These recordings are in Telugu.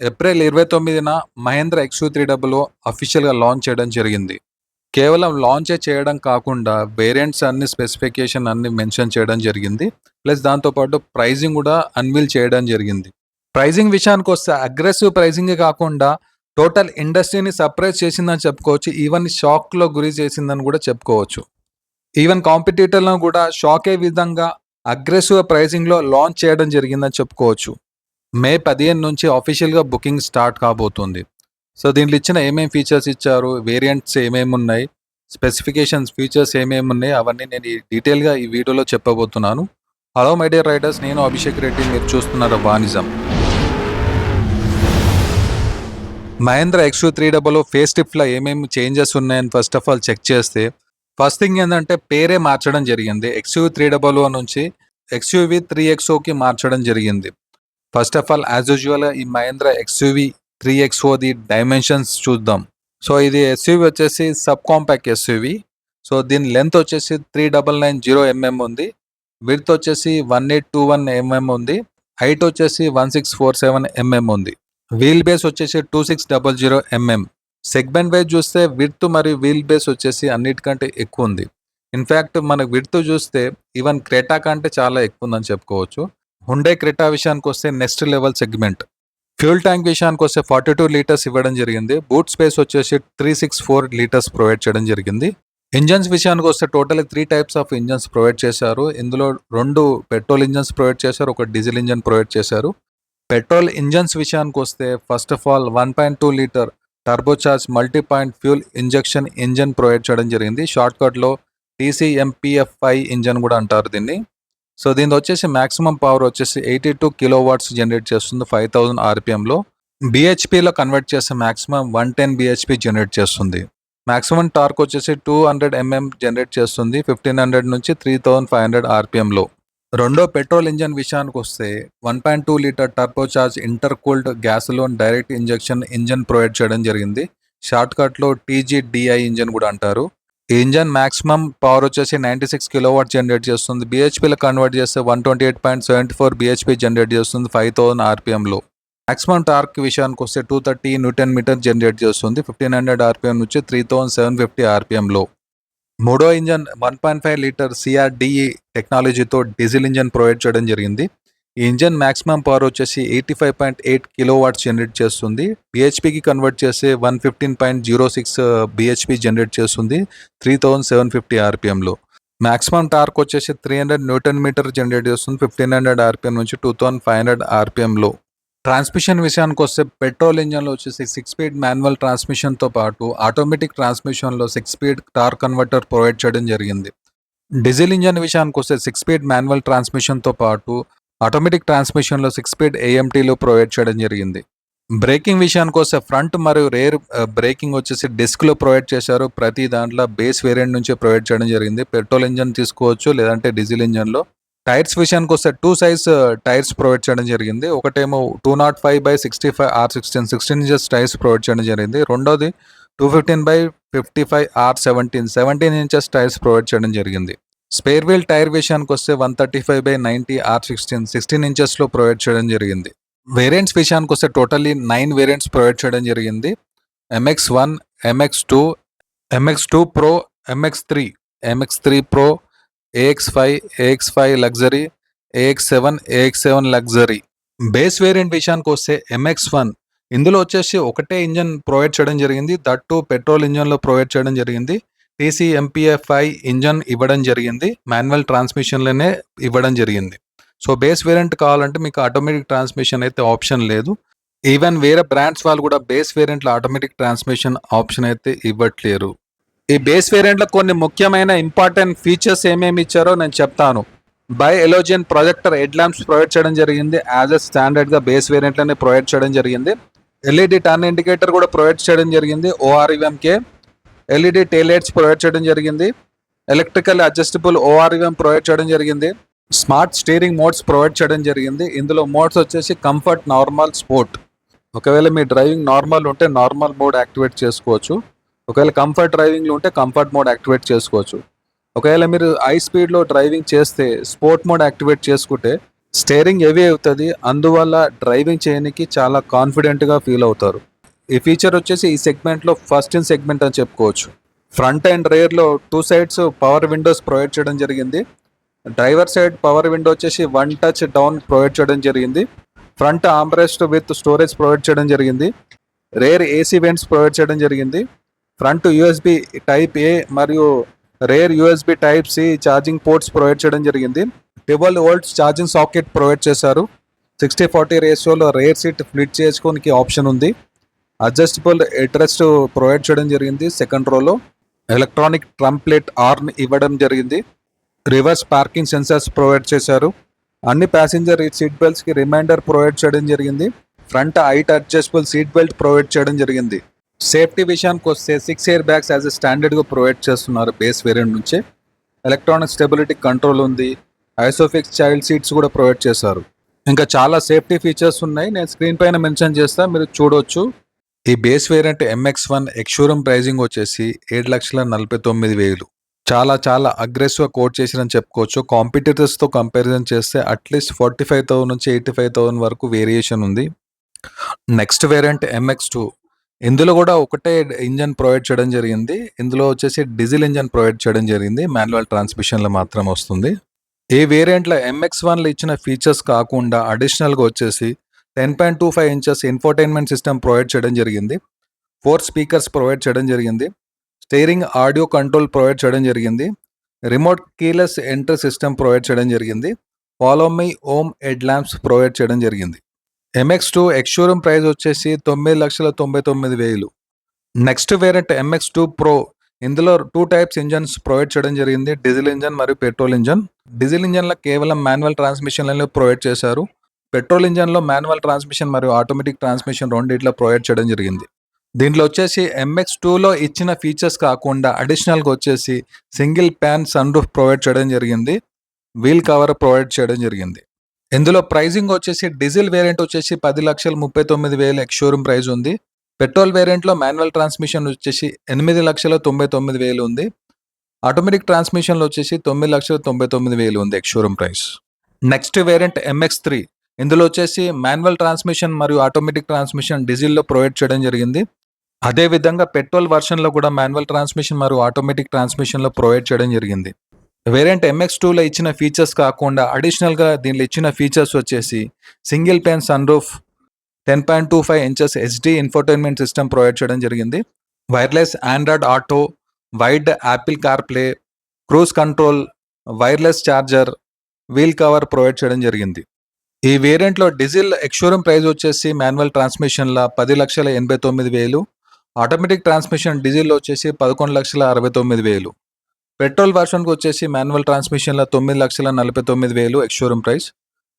ఏప్రిల్ ఇరవై తొమ్మిదిన మహేంద్ర ఎక్స్ త్రీ డబుల్ అఫీషియల్గా లాంచ్ చేయడం జరిగింది. కేవలం లాంచే చేయడం కాకుండా వేరియంట్స్ అన్ని స్పెసిఫికేషన్ అన్ని మెన్షన్ చేయడం జరిగింది. ప్లస్ దాంతోపాటు ప్రైజింగ్ కూడా అన్వీల్ చేయడం జరిగింది. ప్రైజింగ్ విషయానికి వస్తే అగ్రెసివ్ ప్రైజింగ్ కాకుండా టోటల్ ఇండస్ట్రీని సర్ప్రైజ్ చేసిందని చెప్పుకోవచ్చు. ఈవెన్ షాక్లో గురి చేసిందని కూడా చెప్పుకోవచ్చు. ఈవెన్ కాంపిటీటర్లను కూడా షాకే విధంగా అగ్రెసివ్ ప్రైజింగ్లో లాంచ్ చేయడం జరిగిందని చెప్పుకోవచ్చు. మే పదిహేను నుంచి అఫీషియల్గా బుకింగ్ స్టార్ట్ కాబోతుంది. సో దీంట్లో ఇచ్చిన ఏమేమి ఫీచర్స్ ఇచ్చారు? వేరియంట్స్ ఏమేమి ఉన్నాయి? స్పెసిఫికేషన్స్ ఫీచర్స్ ఏమేమి ఉన్నాయి? అవన్నీ నేను ఈ డీటెయిల్గా ఈ వీడియోలో చెప్పబోతున్నాను. హలో మై డియర్ రైడర్స్ నేను అభిషేక్ రెడ్డి. మీరు చూస్తున్నారు వానిజం Mahindra X three double face టిప్లో ఏమేమి చేంజెస్ ఉన్నాయని ఫస్ట్ ఆఫ్ ఆల్ చెక్ చేస్తే ఫస్ట్ థింగ్ ఏంటంటే పేరే మార్చడం జరిగింది. ఎక్స్యూ త్రీ డబల్ నుంచి ఎక్స్యూవి త్రీ ఎక్స్ఓకి మార్చడం జరిగింది. First of all as usual ఈ మహేంద్ర ఎక్స్యూవి త్రీ ఎక్స్ఓది డైమెన్షన్స్ చూద్దాం. సో ఇది ఎస్యూవి వచ్చేసి సబ్ కాంపాక్ట్ ఎస్యూవి సో దీని లెంత్ వచ్చేసి three double nine zero MM ఉంది. విడ్త్ వచ్చేసి one eight two one MM ఉంది. హైట్ వచ్చేసి one six four seven MM ఉంది. వీల్ బేస్ వచ్చేసి two six double zero mm segment wise చూస్తే విడ్త్ మరియు వీల్ బేస్ వచ్చేసి అన్నిటికంటే ఎక్కువ ఉంది. ఇన్ఫ్యాక్ట్ మనకు విడ్త్ చూస్తే ఈవెన్ క్రెటా కంటే చాలా ఎక్కువ ఉందని చెప్పుకోవచ్చు. హుండే క్రెటా విషయానికి వస్తే next level segment fuel tank విషయానికి వస్తే ఫార్టీ టూ లీటర్స్ ఇవ్వడం జరిగింది. బూట్ స్పేస్ వచ్చేసి three six four litres provide చేయడం జరిగింది. ఇంజన్స్ విషయానికి వస్తే total three types of engines provide చేశారు. ఇందులో రెండు పెట్రోల్ ఇంజన్స్ ప్రొవైడ్ చేశారు ఒక డీజిల్ ఇంజన్ ప్రొవైడ్ చేశారు. పెట్రోల్ ఇంజన్స్ విషయానికి వస్తే first of all one point two litre turbocharge multi point fuel injection engine provide చేయడం జరిగింది. షార్ట్ కట్లో టీసీఎంపీఎఫ్ఐ ఇంజన్ కూడా అంటారు దీన్ని. సో దీని వచ్చేసి మాక్సిమం పవర్ వచ్చేసి eighty two kilo watts generate చేస్తుంది ఫైవ్ థౌసండ్ ఆర్పిఎంలో బిహెచ్పిలో కన్వర్ట్ చేస్తే maximum one ten BHP generate చేస్తుంది. మాక్సిమం టార్క్ వచ్చేసి టూ హండ్రెడ్ ఎంఎం జనరేట్ చేస్తుంది ఫిఫ్టీన్ హండ్రెడ్ నుంచి త్రీ థౌసండ్ ఫైవ్ హండ్రెడ్ ఆర్పిఎంలో రెండో పెట్రోల్ ఇంజన్ విషయానికి వస్తే one point two litre turbocharge intercooled gasoline direct injection engine provide చేయడం జరిగింది. షార్ట్ కట్లో టీజీడిఐ ఇంజన్ కూడా అంటారు. ఇంజన్ మాక్సిమం పవర్ వచ్చేసి నైంటీ సిక్స్ కిలోవాట్ జనరేట్ చేస్తుంది బీహెచ్పీలో కన్వర్ట్ చేస్తే one twenty eight point seventy four BHP generate చేస్తుంది ఫైవ్ థౌసండ్ ఆర్పిఎంలో మాక్సిమం టార్క్ విషయానికి వస్తే two thirty newton metre generate చేస్తుంది. ఫిఫ్టీన్ హండ్రెడ్ ఆర్పిఎం నుంచి త్రీ థౌసండ్ సెవెన్ ఫిఫ్టీ ఆర్పిఎంలో మూడో engine one point five litre CRDE టెక్నాలజీతో డీజిల్ ఇంజన్ ప్రొవైడ్ చేయడం జరిగింది. ఈ ఇంజన్ మ్యాక్సిమం పవర్ వచ్చేసి eighty five point eight kilowatts generate చేస్తుంది. బిహెచ్పికి కన్వర్ట్ చేస్తే one fifteen point zero six BHP generate చేస్తుంది త్రీ థౌజండ్ సెవెన్ ఫిఫ్టీ ఆర్పిఎంలో. మ్యాక్సిమం టార్క్ వచ్చేసి three hundred newton metre generate చేస్తుంది ఫిఫ్టీన్ హండ్రెడ్ ఆర్పిఎం నుంచి టూ థౌసండ్ ఫైవ్ హండ్రెడ్ ఆర్పిఎంలో. ట్రాన్స్మిషన్ విషయానికి వస్తే పెట్రోల్ ఇంజన్లో వచ్చేసి సిక్స్ స్పీడ్ మాన్యువల్ ట్రాన్స్మిషన్తో పాటు automatic ట్రాన్స్మిషన్లో six speed torque converter provide చేయడం జరిగింది. డీజిల్ ఇంజన్ విషయానికి వస్తే సిక్స్ స్పీడ్ మాన్యువల్ ట్రాన్స్మిషన్తో పాటు ఆటోమేటిక్ ట్రాన్స్మిషన్లో సిక్స్ స్పీడ్ ఏఎంటీలో ప్రొవైడ్ చేయడం జరిగింది. బ్రేకింగ్ విషయానికి వస్తే ఫ్రంట్ మరియు రేర్ బ్రేకింగ్ వచ్చేసి డిస్క్లో ప్రొవైడ్ చేశారు. ప్రతి దాంట్లో బేస్ వేరియంట్ నుంచి ప్రొవైడ్ చేయడం జరిగింది. పెట్రోల్ ఇంజన్ తీసుకోవచ్చు లేదంటే డీజిల్ ఇంజన్లో. టైర్స్ విషయానికి వస్తే టూ సైజ్ టైర్స్ ప్రొవైడ్ చేయడం జరిగింది. ఒకటేమో two nought five by sixty five R sixteen sixteen inches tyres provide చేయడం జరిగింది. రెండోది two fifteen by fifty five R seventeen seventeen inches tyres provide చేయడం జరిగింది. స్పేర్ వీల్ టైర్ విషయానికి వస్తే one thirty five by ninety R sixteen sixteen ఇంచెస్లో provide చేయడం జరిగింది. వేరియంట్స్ విషయానికి వస్తే టోటల్లీ నైన్ వేరియంట్స్ ప్రొవైడ్ చేయడం జరిగింది. MX one MX two MX two pro MX three MX three pro AX five AX five luxury AX seven AX seven luxury. Base variant విషయానికి వస్తే ఎంఎక్స్ వన్ ఇందులో వచ్చేసి ఒకటే ఇంజన్ ప్రొవైడ్ చేయడం జరిగింది. దట్టు పెట్రోల్ ఇంజన్లో ప్రొవైడ్ చేయడం జరిగింది. టీసీఎంపీఎఫ్ఐ ఇంజన్ ఇవ్వడం జరిగింది. మాన్యువల్ ట్రాన్స్మిషన్లోనే ఇవ్వడం జరిగింది. సో బేస్ వేరియంట్ కావాలంటే మీకు ఆటోమేటిక్ ట్రాన్స్మిషన్ అయితే ఆప్షన్ లేదు. ఈవెన్ వేరే బ్రాండ్స్ వాళ్ళు కూడా బేస్ వేరియంట్లో ఆటోమేటిక్ ట్రాన్స్మిషన్ ఆప్షన్ అయితే ఇవ్వట్లేరు. ఈ బేస్ వేరియంట్లో కొన్ని ముఖ్యమైన ఇంపార్టెంట్ ఫీచర్స్ ఏమేమి ఇచ్చారో నేను చెప్తాను. Bi halogen projector head lamps provide చేయడం జరిగింది. యాజ్ ఎ స్టాండర్డ్గా బేస్ వేరియంట్లోనే ప్రొవైడ్ చేయడం జరిగింది. ఎల్ఈడి టర్న్ ఇండికేటర్ కూడా ప్రొవైడ్ చేయడం జరిగింది. ఓఆర్ఈఎంకే ఎల్ఈడి టైలైట్స్ ప్రొవైడ్ చేయడం జరిగింది. ఎలక్ట్రికల్ అడ్జస్టబుల్ ఓఆర్ఎం ప్రొవైడ్ చేయడం జరిగింది. స్మార్ట్ స్టీరింగ్ మోడ్స్ ప్రొవైడ్ చేయడం జరిగింది. ఇందులో మోడ్స్ వచ్చేసి కంఫర్ట్ నార్మల్ స్పోర్ట్ ఒకవేళ మీ డ్రైవింగ్ నార్మల్ ఉంటే నార్మల్ మోడ్ యాక్టివేట్ చేసుకోవచ్చు. ఒకవేళ కంఫర్ట్ డ్రైవింగ్లో ఉంటే కంఫర్ట్ మోడ్ యాక్టివేట్ చేసుకోవచ్చు. ఒకవేళ మీరు హై స్పీడ్లో డ్రైవింగ్ చేస్తే స్పోర్ట్ మోడ్ యాక్టివేట్ చేసుకుంటే స్టేరింగ్ హెవీ అవుతుంది. అందువల్ల డ్రైవింగ్ చేయడానికి చాలా కాన్ఫిడెంట్గా ఫీల్ అవుతారు. ఈ ఫీచర్ వచ్చేసి ఈ సెగ్మెంట్లో ఫస్ట్ ఇన్ సెగ్మెంట్ అని చెప్పుకోవచ్చు. Front and రేర్లో two sides power windows provide చేయడం జరిగింది. డ్రైవర్ సైడ్ పవర్ విండో వచ్చేసి వన్ టచ్ డౌన్ ప్రొవైడ్ చేయడం జరిగింది. Front armrest with storage provide చేయడం జరిగింది. రేర్ ఏసీ వెంట్స్ ప్రొవైడ్ చేయడం జరిగింది. ఫ్రంట్ యూఎస్బి టైప్ ఏ మరియు rear USB type C charging ports provide చేయడం జరిగింది. Twelve volts charging socket provide చేశారు. సిక్స్టీ ఫార్టీ రేషియోలో రేర్ సీట్ ఫ్లిట్ చేసుకోనికి ఆప్షన్ ఉంది. అడ్జస్టబుల్ అడ్రస్ ప్రొవైడ్ చేయడం జరిగింది. సెకండ్ రోలో ఎలక్ట్రానిక్ ట్రంప్లెట్ ఆర్న్ ఇవ్వడం జరిగింది. రివర్స్ పార్కింగ్ సెన్సర్స్ ప్రొవైడ్ చేశారు. అన్ని ప్యాసింజర్ సీట్ బెల్ట్స్కి రిమైండర్ ప్రొవైడ్ చేయడం జరిగింది. Front height adjustable seat belt provide చేయడం జరిగింది. సేఫ్టీ విషయానికి వస్తే six air bags as a స్టాండర్డ్గా ప్రొవైడ్ చేస్తున్నారు బేస్ వేరియంట్ నుంచి. ఎలక్ట్రానిక్ స్టెబిలిటీ కంట్రోల్ ఉంది. ఐసోఫిక్స్ చైల్డ్ సీట్స్ కూడా ప్రొవైడ్ చేశారు. ఇంకా చాలా సేఫ్టీ ఫీచర్స్ ఉన్నాయి. నేను స్క్రీన్ పైన మెన్షన్ చేస్తా మీరు చూడొచ్చు. ఈ base variant MX one ex showroom pricing వచ్చేసి ఏడు లక్షల నలభై తొమ్మిది వేలు. చాలా చాలా అగ్రెసివ్గా కోట్ చేసిరని చెప్పుకోవచ్చు. కాంపిటీటర్స్తో కంపారిజన్ చేస్తే at least forty five thousand నుంచి ఎయిటీ ఫైవ్ థౌసండ్ వరకు వేరియేషన్ ఉంది. నెక్స్ట్ వేరియంట్ ఎంఎక్స్ టూ ఇందులో కూడా ఒకటే ఇంజన్ ప్రొవైడ్ చేయడం జరిగింది. ఇందులో వచ్చేసి డీజిల్ ఇంజన్ ప్రొవైడ్ చేయడం జరిగింది. మాన్యువల్ ట్రాన్స్మిషన్లో మాత్రం వస్తుంది. ఈ వేరియంట్లో ఎంఎక్స్ వన్లో ఇచ్చిన ఫీచర్స్ కాకుండా అడిషనల్గా వచ్చేసి ten point two five inches infotainment system provide చేయడం జరిగింది. ఫోర్ స్పీకర్స్ ప్రొవైడ్ చేయడం జరిగింది. స్టీరింగ్ ఆడియో కంట్రోల్ ప్రొవైడ్ చేయడం జరిగింది. Remote keyless entry system provide చేయడం జరిగింది. Follow me home head lamps provide చేయడం జరిగింది ఎంఎక్స్ టూ ఎక్స్షోరూమ్ ప్రైస్ వచ్చేసి తొమ్మిది లక్షల తొంభై తొమ్మిది వేలు. Next variant MX two pro ఇందులో టూ టైప్స్ ఇంజన్స్ ప్రొవైడ్ చేయడం జరిగింది. డీజిల్ ఇంజన్ మరియు పెట్రోల్ ఇంజన్ డీజిల్ ఇంజన్లో కేవలం మాన్యువల్ ట్రాన్స్మిషన్లను ప్రొవైడ్ చేశారు. పెట్రోల్ ఇంజన్లో మాన్యువల్ ట్రాన్స్మిషన్ మరియు ఆటోమేటిక్ ట్రాన్స్మిషన్ రెండిట్లో ప్రొవైడ్ చేయడం జరిగింది. దీంట్లో వచ్చేసి ఎంఎక్స్ టూలో ఇచ్చిన ఫీచర్స్ కాకుండా అడిషనల్గా వచ్చేసి single pane sunroof provide చేయడం జరిగింది. వీల్ కవర్ ప్రొవైడ్ చేయడం జరిగింది. ఇందులో ప్రైజింగ్ వచ్చేసి డీజిల్ వేరియంట్ వచ్చేసి పది లక్షల ముప్పై తొమ్మిది వేల ఎక్స్షోరూమ్ ప్రైజ్ ఉంది. పెట్రోల్ వేరియంట్లో మాన్యువల్ ట్రాన్స్మిషన్ వచ్చేసి ఎనిమిది లక్షల తొంభై తొమ్మిది వేలు ఉంది. ఆటోమేటిక్ ట్రాన్స్మిషన్లో వచ్చేసి తొమ్మిది లక్షల తొంభై తొమ్మిది వేలు ఉంది ex showroom price. Next variant MX three ఇందులో వచ్చేసి మాన్యువల్ ట్రాన్స్మిషన్ మరియు ఆటోమేటిక్ ట్రాన్స్మిషన్ డీజిల్లో ప్రొవైడ్ చేయడం జరిగింది. అదేవిధంగా పెట్రోల్ వర్షన్లో కూడా మాన్యువల్ ట్రాన్స్మిషన్ మరియు ఆటోమేటిక్ ట్రాన్స్మిషన్లో ప్రొవైడ్ చేయడం జరిగింది. వేరియంట్ ఎంఎక్స్ టూలో ఇచ్చిన ఫీచర్స్ కాకుండా అడిషనల్గా దీనిలో ఇచ్చిన ఫీచర్స్ వచ్చేసి single pane sunroof ten point two five inches HD infotainment system provide చేయడం జరిగింది. Wireless Android Auto with Apple CarPlay cruise control wireless charger wheel cover provide చేయడం జరిగింది. ఈ వేరియంట్లో డీజిల్ ఎక్స్షోరూమ్ ప్రైస్ వచ్చేసి మాన్యువల్ ట్రాన్స్మిషన్ల పది లక్షల ఎనభై తొమ్మిది వేలు ఆటోమేటిక్ ట్రాన్స్మిషన్ డీజిల్లో వచ్చేసి పదకొండు లక్షల అరవై తొమ్మిది వేలు. పెట్రోల్ వర్షన్కి వచ్చేసి మాన్యువల్ ట్రాన్స్మిషన్ల తొమ్మిది లక్షల నలభై తొమ్మిది వేలు ఎక్స్షోరూమ్ ప్రైస్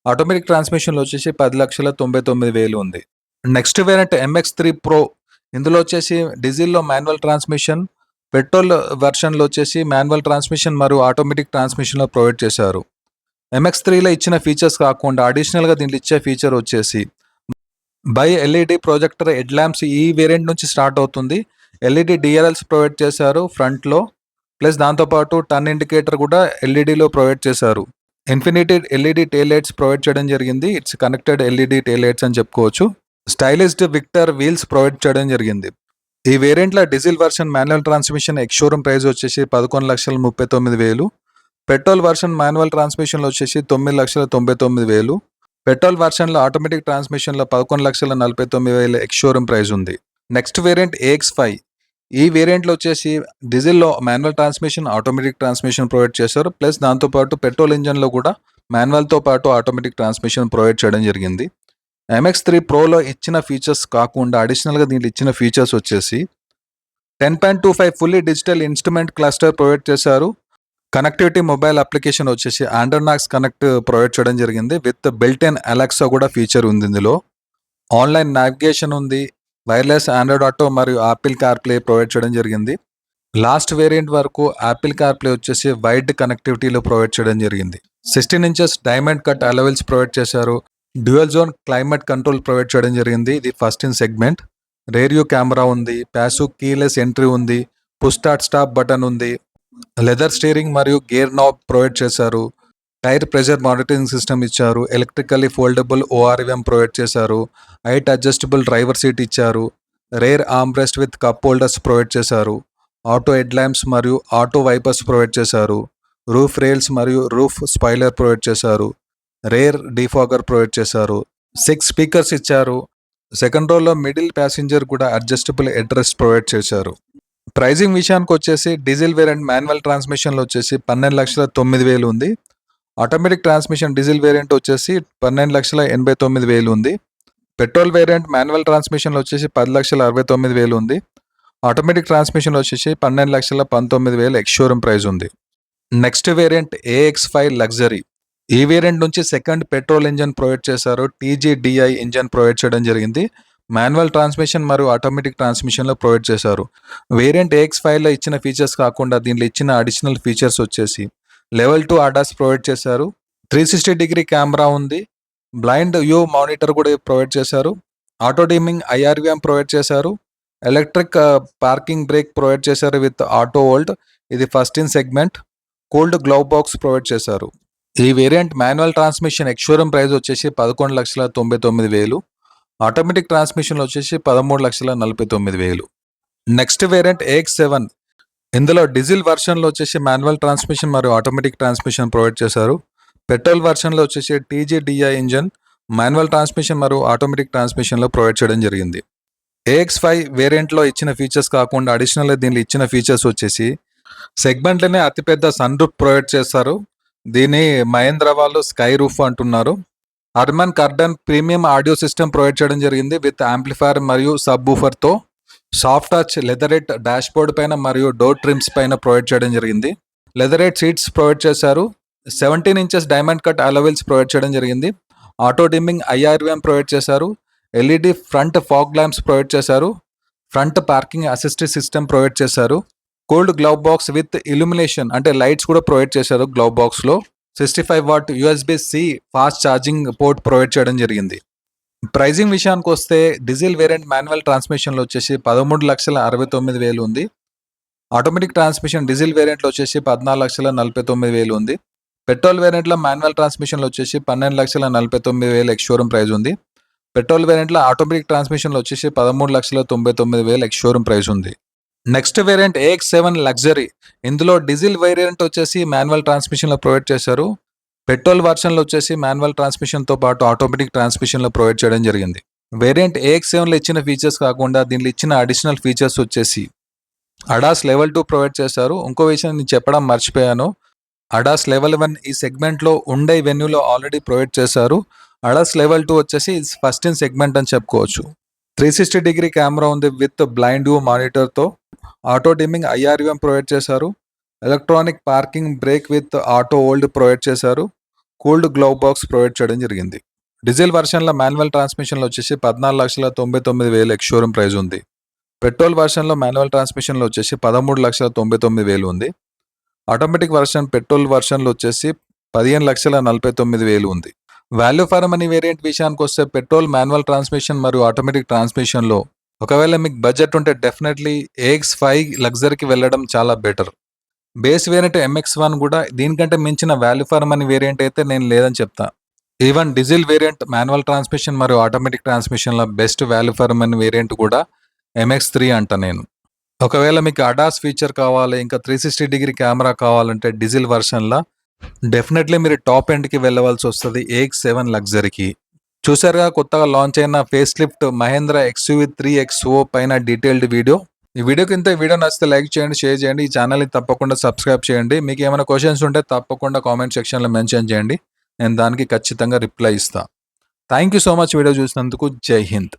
ఆటోమేటిక్ ట్రాన్స్మిషన్లో వచ్చేసి పది లక్షల తొంభై తొమ్మిది వేలు ఉంది. Next variant MX three pro ఇందులో వచ్చేసి డీజిల్లో మాన్యువల్ ట్రాన్స్మిషన్ పెట్రోల్ వెర్షన్లో వచ్చేసి మాన్యువల్ ట్రాన్స్మిషన్ మరియు ఆటోమేటిక్ ట్రాన్స్మిషన్లో ప్రొవైడ్ చేశారు. ఎంఎక్స్ త్రీలో ఇచ్చిన ఫీచర్స్ కాకుండా అడిషనల్గా దీంట్లో ఇచ్చే ఫీచర్ వచ్చేసి bi LED projector head lamps ఈ వేరియంట్ నుంచి స్టార్ట్ అవుతుంది. ఎల్ఈడి డిఆర్ఎల్స్ ప్రొవైడ్ చేశారు ఫ్రంట్లో ప్లస్ దాంతోపాటు టర్న్ ఇండికేటర్ కూడా ఎల్ఈడిలో ప్రొవైడ్ చేశారు. Infinity LED tail lights provide చేయడం జరిగింది. It's connected LED tail lights అని చెప్పుకోవచ్చు. స్టైలిష్డ్ విక్టర్ వీల్స్ ప్రొవైడ్ చేయడం జరిగింది. ఈ వేరియంట్లో diesel version manual transmission ex showroom price వచ్చేసి పదకొండు లక్షల ముప్పై తొమ్మిది వేలు. పెట్రోల్ వర్షన్ మాన్యువల్ ట్రాన్స్మిషన్లో వచ్చేసి తొమ్మిది లక్షల తొంభై తొమ్మిది వేలు. పెట్రోల్ వర్షన్లో ఆటోమేటిక్ ట్రాన్స్మిషన్లో పదకొండు లక్షల నలభై తొమ్మిది వేల ఎక్స్షోరూమ్ ప్రైస్ ఉంది. Next variant AX five. ఈ వేరియంట్లో వచ్చేసి డీజిల్లో manual transmission automatic transmission provide చేశారు. ప్లస్ దాంతోపాటు పెట్రోల్ ఇంజన్లో కూడా మాన్యువల్తో పాటు ఆటోమేటిక్ ట్రాన్స్మిషన్ ప్రొవైడ్ చేయడం జరిగింది. ఎంఎక్స్ త్రీ ప్రోలో ఇచ్చిన ఫీచర్స్ కాకుండా అడిషనల్గా దీంట్లో ఇచ్చిన ఫీచర్స్ వచ్చేసి ten point two five fully digital instrument cluster provide చేశారు. కనెక్టివిటీ మొబైల్ అప్లికేషన్ వచ్చేసి ఆండ్రోనాక్స్ కనెక్ట్ ప్రొవైడ్ చేయడం జరిగింది. విత్ బిల్ట్ ఇన్ అలెక్సా కూడా ఫీచర్ ఉంది ఇందులో. ఆన్లైన్ నావిగేషన్ ఉంది. వైర్లెస్ ఆండ్రాయిడ్ ఆటో మరియు యాపిల్ కార్ ప్లే ప్రొవైడ్ చేయడం జరిగింది. లాస్ట్ వేరియంట్ వరకు యాపిల్ కార్ ప్లే వచ్చేసి వైడ్ కనెక్టివిటీలో ప్రొవైడ్ చేయడం జరిగింది. Sixteen inches diamond cut alloy wheels provide చేశారు. Dual zone climate control provide చేయడం జరిగింది. ఇది first in segment radio camera ఉంది. ప్యాసు కీలెస్ ఎంట్రీ ఉంది. పుష్ స్టార్ట్ స్టాప్ బటన్ ఉంది. లెదర్ స్టీరింగ్ మరియు గేర్ నాబ్ ప్రొవైడ్ చేశారు. టైర్ ప్రెషర్ మానిటరింగ్ సిస్టమ్ ఇచ్చారు. ఎలక్ట్రికల్లీ ఫోల్డబుల్ ఓఆర్విఎం ప్రొవైడ్ చేశారు. హైట్ అడ్జస్టబుల్ డ్రైవర్ సీట్ ఇచ్చారు. Rear armrest with cup holders provide చేశారు. ఆటో హెడ్ ల్యాంప్స్ మరియు ఆటో వైపర్స్ ప్రొవైడ్ చేశారు. రూఫ్ రేల్స్ మరియు రూఫ్ స్పైలర్ ప్రొవైడ్ చేశారు. రేర్ డిఫాగర్ ప్రొవైడ్ చేశారు. సిక్స్ స్పీకర్స్ ఇచ్చారు. సెకండ్ రోలో మిడిల్ ప్యాసింజర్ కూడా అడ్జస్టబుల్ అడ్రస్ ప్రొవైడ్ చేశారు. ప్రైజింగ్ విషయానికి వచ్చేసి డీజిల్ వేరియంట్ మాన్యువల్ ట్రాన్స్మిషన్లో వచ్చేసి పన్నెండు లక్షల తొమ్మిది వేలు ఉంది. ఆటోమేటిక్ ట్రాన్స్మిషన్ డీజిల్ వేరియంట్ వచ్చేసి పన్నెండు లక్షల ఎనభై తొమ్మిది వేలు ఉంది. పెట్రోల్ వేరియంట్ మాన్యువల్ ట్రాన్స్మిషన్లో వచ్చేసి పది లక్షల అరవై తొమ్మిది వేలు ఉంది. ఆటోమేటిక్ ట్రాన్స్మిషన్లో వచ్చేసి పన్నెండు లక్షల పంతొమ్మిది వేలు ఎక్స్ షోరూమ్ ప్రైస్ ఉంది. Next variant AX five luxury. ఈ వేరియంట్ నుంచి సెకండ్ పెట్రోల్ ఇంజన్ ప్రొవైడ్ చేశారు. టీజీడిఐ ఇంజన్ ప్రొవైడ్ చేయడం జరిగింది. మాన్యువల్ ట్రాన్స్మిషన్ మరియు ఆటోమేటిక్ ట్రాన్స్మిషన్లో ప్రొవైడ్ చేశారు. వేరియంట్ ఏఎక్స్ ఫైవ్లో ఇచ్చిన ఫీచర్స్ కాకుండా దీనిలో ఇచ్చిన అడిషనల్ ఫీచర్స్ వచ్చేసి లెవెల్ టూ అడాస్ ప్రొవైడ్ చేశారు. త్రీ సిక్స్టీ డిగ్రీ కెమెరా ఉంది. బ్లైండ్ వ్యూ మానిటర్ కూడా ప్రొవైడ్ చేశారు. ఆటో డీమింగ్ ఐఆర్విఎం ప్రొవైడ్ చేశారు. ఎలక్ట్రిక్ పార్కింగ్ బ్రేక్ ప్రొవైడ్ చేశారు విత్ ఆటో ఓల్డ్ ఇది first in segment. Cold glove box provide చేశారు. ఈ variant manual transmission ex showroom price వచ్చేసి పదకొండు లక్షల తొంభై తొమ్మిది వేలు. ఆటోమేటిక్ ట్రాన్స్మిషన్ వచ్చేసి పదమూడు లక్షల నలభై తొమ్మిది వేలు. Next variant X seven. ఇందులో డీజిల్ వర్షన్లో వచ్చేసి మాన్యువల్ ట్రాన్స్మిషన్ మరియు ఆటోమేటిక్ ట్రాన్స్మిషన్ ప్రొవైడ్ చేశారు. పెట్రోల్ వర్షన్లో వచ్చేసి టీజీడిఐ ఇంజన్ మాన్యువల్ ట్రాన్స్మిషన్ మరియు ఆటోమేటిక్ ట్రాన్స్మిషన్లో ప్రొవైడ్ చేయడం జరిగింది. ఏఎక్స్ ఫైవ్ వేరియంట్లో ఇచ్చిన ఫీచర్స్ కాకుండా అడిషనల్గా దీనిలో ఇచ్చిన ఫీచర్స్ వచ్చేసి సెగ్మెంట్లోనే అతిపెద్ద సన్ రూఫ్ ప్రొవైడ్ చేస్తారు. దీన్ని మహేంద్ర వాళ్ళు స్కై రూఫ్ అంటున్నారు. Harman Kardon premium audio system provide చేయడం జరిగింది విత్ యాంప్లిఫైర్ మరియు సబ్ బూఫర్తో soft touch leatherette dashboard పైన మరియు డోర్ ట్రిమ్స్ పైన ప్రొవైడ్ చేయడం జరిగింది. లెదరెట్ సీట్స్ ప్రొవైడ్ చేశారు. Seventeen inches diamond cut alloy wheels provide చేయడం జరిగింది. ఆటో డిమ్మింగ్ ఐఆర్విఎం ప్రొవైడ్ చేశారు. LED front fog lamps provide చేశారు. Front parking assistant system provide చేశారు. Cold glove box with illumination అంటే లైట్స్ కూడా ప్రొవైడ్ చేశారు గ్లవ్ బాక్స్లో. Sixty five watt USB C fast charging port provide చేయడం జరిగింది. ప్రైజింగ్ విషయానికి వస్తే డీజిల్ వేరియంట్ మాన్యువల్ ట్రాన్స్మిషన్లో వచ్చేసి పదమూడు లక్షల అరవై తొమ్మిది వేలు ఉంది. ఆటోమేటిక్ ట్రాన్స్మిషన్ డీజిల్ వేరియంట్లో వచ్చేసి పద్నాలుగు లక్షల నలభై తొమ్మిది వేలు ఉంది. పెట్రోల్ వేరియంట్లో మాన్యువల్ ట్రాన్స్మిషన్లో వచ్చేసి పన్నెండు లక్షల నలభై తొమ్మిది వేలు ఎక్స్ షోరూమ్ ప్రైస్ ఉంది పెట్రోల్ వేరియంట్లో ఆటోమేటిక్ ట్రాన్స్మిషన్లో వచ్చేసి పదమూడు లక్షల తొంభై తొమ్మిది వేలు ఎక్స్ షోరూమ్ ప్రైస్ ఉంది. Next variant AX seven luxury. ఇందులో డీజిల్ వేరియంట్ వచ్చేసి మాన్యువల్ ట్రాన్స్మిషన్లో ప్రొవైడ్ చేశారు. పెట్రోల్ వర్షన్లో వచ్చేసి మాన్యువల్ ట్రాన్స్మిషన్తో పాటు ఆటోమేటిక్ ట్రాన్స్మిషన్లో ప్రొవైడ్ చేయడం జరిగింది. వేరియంట్ ఏఎక్స్ సెవెన్లో ఇచ్చిన ఫీచర్స్ కాకుండా దీనిలో ఇచ్చిన అడిషనల్ ఫీచర్స్ వచ్చేసి అడాస్ లెవెల్ టూ ప్రొవైడ్ చేశారు. ఇంకో విషయం నేను చెప్పడం మర్చిపోయాను. అడాస్ లెవెల్ వన్ ఈ సెగ్మెంట్లో ఉండే వెన్యూలో ఆల్రెడీ ప్రొవైడ్ చేశారు. అడాస్ లెవెల్ టూ వచ్చేసి ఫస్ట్ ఇన్ సెగ్మెంట్ అని చెప్పుకోవచ్చు. త్రీ సిక్స్టీ డిగ్రీ కెమెరా ఉంది విత్ బ్లైండ్ వ్యూ మానిటర్తో. ఆటో డిమ్మింగ్ ఐఆర్యుఎం ప్రొవైడ్ చేశారు. Electronic parking brake with auto hold provide చేశారు. కూల్డ్ గ్లౌ బాక్స్ ప్రొవైడ్ చేయడం జరిగింది. డీజిల్ వర్షన్లో మాన్యువల్ ట్రాన్స్మిషన్లో వచ్చేసి పద్నాలుగు లక్షల తొంభై తొమ్మిది వేలు ఎక్స్షోరూమ్ ప్రైస్ ఉంది. పెట్రోల్ వర్షన్లో మాన్యువల్ ట్రాన్స్మిషన్లో వచ్చేసి పదమూడు లక్షల తొంభై తొమ్మిది వేలు ఉంది. ఆటోమేటిక్ వర్షన్ పెట్రోల్ వర్షన్లో వచ్చేసి పదిహేను లక్షల నలభై తొమ్మిది వేలు ఉంది. వాల్యూ ఫార్ మనీ వేరియంట్ విషయానికి వస్తే పెట్రోల్ మాన్యువల్ ట్రాన్స్మిషన్ మరియు ఆటోమేటిక్ ట్రాన్స్మిషన్లో ఒకవేళ మీకు బడ్జెట్ ఉంటే డెఫినెట్లీ ఏఎక్స్ ఫైవ్ లగ్జరీకి వెళ్ళడం చాలా better base variant MX one కూడా దీనికంటే మించిన వాల్యూ ఫార్ మనీ వేరియంట్ అయితే నేను లేదని చెప్తా. Even diesel variant manual transmission మరియు automatic ట్రాన్స్మిషన్లో best value for money variant కూడా ఎంఎక్స్ త్రీ అంట నేను. ఒకవేళ మీకు అడాస్ ఫీచర్ కావాలి ఇంకా త్రీ సిక్స్టీ డిగ్రీ కెమెరా కావాలంటే డీజిల్ వర్షన్లో డెఫినెట్లీ మీరు టాప్ ఎండ్కి వెళ్ళవలసి వస్తుంది ఏఎక్స్ సెవెన్ లగ్జరీకి చూసారుగా కొత్తగా లాంచ్ అయిన facelift Mahindra XUV three X O పైన డీటెయిల్డ్ వీడియో ఈ వీడియో కింద వీడియో నచ్చితే లైక్ చేయండి షేర్ చేయండి. ఈ ఛానల్ని తప్పకుండా సబ్స్క్రైబ్ చేయండి. మీకు ఏమైనా క్వశ్చన్స్ ఉంటే తప్పకుండా కామెంట్ సెక్షన్లో మెన్షన్ చేయండి. నేను దానికి ఖచ్చితంగా రిప్లై ఇస్తాను thank you so much video చూసినందుకు. జై హింద్.